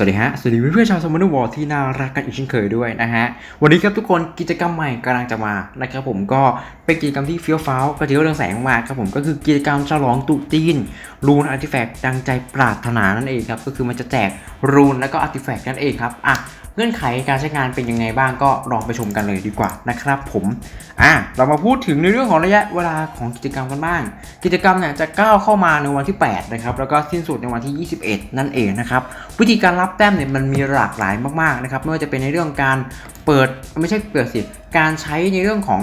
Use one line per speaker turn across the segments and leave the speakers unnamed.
สวัสดีฮะ สวัสดีเพื่อนชาวสมอนวอร์ที่น่ารักกันอีกเช่นเคยด้วยนะฮะ วันนี้ครับทุกคนกิจกรรมใหม่กำลังจะมานะครับผมก็เป็นกิจกรรมที่เฟี้ยวฟ้าวก็ถือว่าเรื่องแสงมาครับผมก็คือกิจกรรมฉลองตุจีน รูนอาร์ติแฟกต์ดังใจปรารถนานั่นเองครับก็คือมันจะแจกรูนแล้วก็อาร์ติแฟกต์นั่นเองครับอะ เงื่อนไขการใช้งานเป็นยังไงบ้างก็ลองไปชมกันเลยดีกว่านะครับผมอะเรามาพูดถึงในเรื่องของระยะเวลาของกิจกรรมกันบ้าง กิจกรรมเนี่ยจะก้าวเข้ามาในวันที่8นะครับแล้วก็สิ้นสุดในวันที่ 21 นั่นเองนะครับวิธีการรับแต้มเนี่ยมันมีหลากหลายมากๆนะครับไม่ว่าจะเป็นในเรื่องการเปิดไม่ใช่เปิดสิการใช้ในเรื่องของ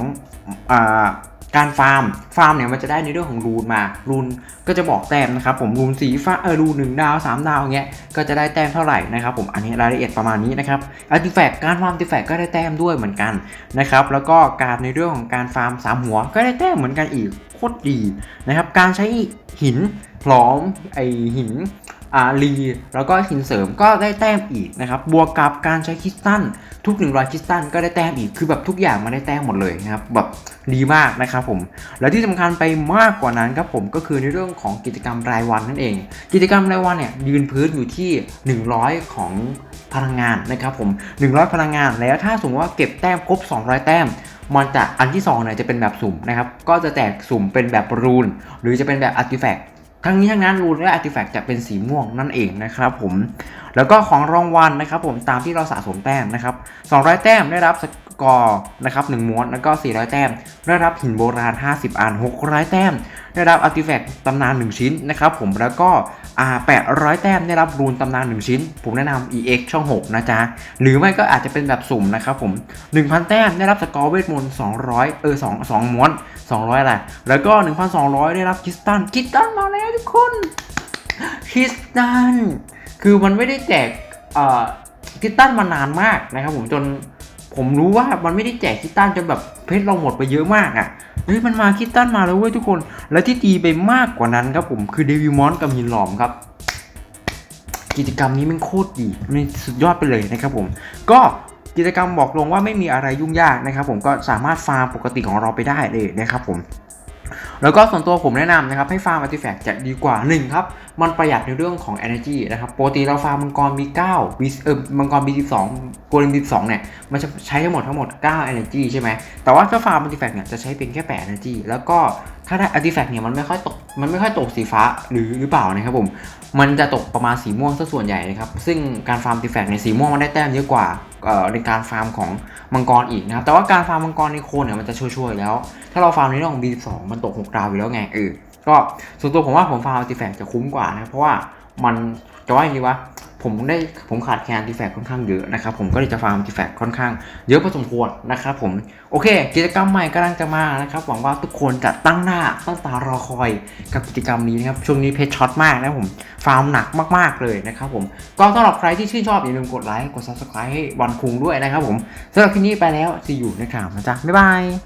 อ่า การฟาร์ม ฟาร์มเนี่ยมันจะได้ในเรื่องของรูนมา รูนก็จะบอกแต้มนะครับผมรูนสีฟ้าเออรูนหนึ่งดาวสามดาวเงี้ยก็จะได้แต้มเท่าไหร่นะครับผมอันนี้รายละเอียดประมาณนี้นะครับอาร์ติแฟกต์การฟาร์มอาร์ติแฟกต์ก็ได้แต้มด้วยเหมือนกันนะครับแล้วก็การในเรื่องของการฟาร์มสามหัวก็ได้แต้มเหมือนกันอีกโคตรดีนะครับการใช้หินหลอมไอหิน อารีแล้วก็หินเสริมก็ได้แต้มอีกนะครับบวกกับการใช้คริสตัลทุก 100คริสตัลก็ได้แต้มอีกคือแบบทุกอย่างมันได้แต้มหมดเลยนะครับแบบดีมากนะครับผมและที่สำคัญไปมากกว่านั้นครับผมก็คือในเรื่องของกิจกรรมรายวันนั่นเอง กิจกรรมรายวันเนี่ยยืนพื้นอยู่ที่ 100 ของพลังงานนะครับผม 100 พลังงานแล้วถ้าสมมติว่าเก็บแต้มครบ 200 แต้มมันจะอันที่2เนี่ยจะเป็นแบบสุ่มนะครับ ก็จะแตกสุ่มเป็นแบบรูน หรือจะเป็นแบบอาร์ติแฟกต์ ทั้งนี้ทั้งนั้นรูนและอาร์ติแฟกต์จะเป็นสีม่วงนั่นเองนะครับผม แล้วก็ของรางวัลนะครับผมตามที่เราสะสมแต้มนะครับ200 แต้มได้รับ กอร์นะครับ1ม้วนแล้วก็ 400 แต้ม ได้รับหินโบราณ 50 อัน 600 แต้ม ได้รับอาร์ติแฟกต์ตำนาน 1 ชิ้นนะครับผมแล้วก็อ่า800 แต้มได้รับรูนตำนาน 1 ชิ้น ผมแนะนำ EX ช่อง 6 นะจ๊ะ หรือไม่ก็อาจจะเป็นแบบสุ่มนะครับผม 1,000 แต้มได้รับสกอร์เวทมนต์ 200 เออ2 2ม้วน 200อะไรแล้วก็ 1,200 ได้รับคิสตัลคริสตัลมาแล้วทุกคนคิสตัลคือมันไม่ได้แจกเอ่อคิสตัลมานานมากนะครับผมจน ผมรู้ว่ามันไม่ได้แจกคิตตันจนแบบเพชรเราหมดไปเยอะมากอะ่ะเฮ้ยมันมาคิตตันมาแล้วเว้ยทุกคน และที่ดีไปมากกว่านั้นครับผมคือเดวิมอนกับหินหลอมครับ กิจกรรมนี้มันโคตรดีมันสุดยอดไปเลยนะครับผม ก็กิจกรรมบอกลงว่าไม่มีอะไรยุ่งยากนะครับผมก็สามารถฟาร์มปกติของเราไปได้เลยนะครับผม แล้วก็ส่วนตัวผมแนะนำนะครับให้ฟาร์มอาร์ติแฟกต์จะดีกว่า 1 ครับ มันประหยัดในเรื่องของ energy นะครับปกติเราฟาร์มมังกร B9 B เออมังกร B12 โกลิม B12 เนี่ยมันจะใช้ทั้งหมดทั้งหมด 9 energy ใช่ไหมแต่ว่าถ้าฟาร์มอาร์ติแฟกต์เนี่ยจะใช้เป็นแค่ 8 energy แล้วก็ถ้าได้อาร์ติแฟกต์เนี่ยมันไม่ค่อยตก มันไม่ค่อยตกสีฟ้าหรือหรือเปล่านะครับผม มันจะตกประมาณสีม่วงซะส่วนใหญ่นะครับ ซึ่งการฟาร์มติแฟกในสีม่วงมันได้แต้มเยอะกว่าเอ่อในการฟาร์มของมังกรอีกนะครับ แต่ว่าการฟาร์มมังกรในโคนเนี่ยมันจะช่วยๆแล้ว ถ้าเราฟาร์มในเรื่องของ B12 มันตก6ดาวอยู่แล้วไงเออ ก็ส่วนตัวผมว่าผมฟาร์มติแฟกจะคุ้มกว่านะ เพราะว่ามันจะว่าอย่างไรวะ ผมได้ผมขาดแคลนอาร์ติแฟกต์ค่อนข้างเยอะนะครับผมก็เลยจะฟาร์มอาร์ติแฟกต์ค่อนข้างเยอะพอสมควรนะครับผมโอเค กิจกรรมใหม่กำลังจะมานะครับหวังว่าทุกคนจะตั้งหน้าตั้งตารอคอยกับกิจกรรมนี้นะครับช่วงนี้เพจช็อตมากนะผมฟาร์มหนักมากๆเลยนะครับผมก็สำหรับใครที่ชื่นชอบอย่าลืมกดไลค์กด subscribe ให้วันคุงด้วยนะครับผมสำหรับคลิปนี้ไปแล้ว see you ในข่าวนะจ๊ะบ๊ายบาย